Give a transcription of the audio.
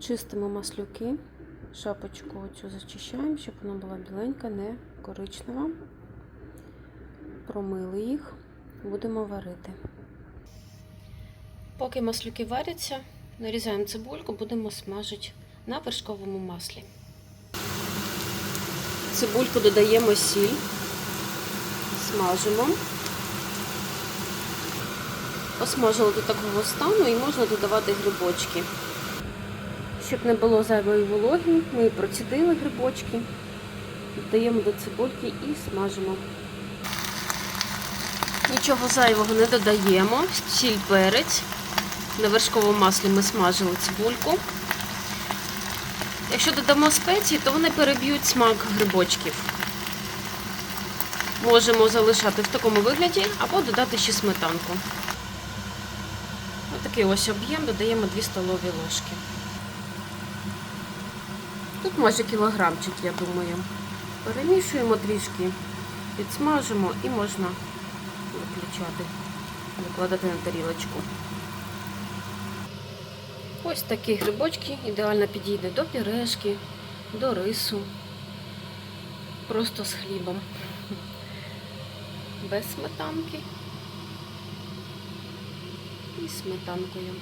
Чистимо маслюки, шапочку оцю зачищаємо, щоб вона була біленька, не коричнева. Промили їх, будемо варити. Поки маслюки варяться, нарізаємо цибульку, будемо смажити на вершковому маслі. Цибульку додаємо сіль, смажимо. Посмажили до такого стану і можна додавати грибочки. Щоб не було зайвої вологи, ми процідили грибочки, додаємо до цибульки і смажимо. Нічого зайвого не додаємо. Сіль перець. На вершковому маслі ми смажили цибульку. Якщо додамо спеції, то вони переб'ють смак грибочків. Можемо залишати в такому вигляді або додати ще сметанку. Отакий ось об'єм, додаємо 2 столові ложки. Тут майже кілограмчик, я думаю. Перемішуємо трішки, підсмажимо і можна виключати, викладати на тарілочку. Ось такі грибочки ідеально підійде до пірешки, до рису, просто з хлібом, без сметанки і сметанкою.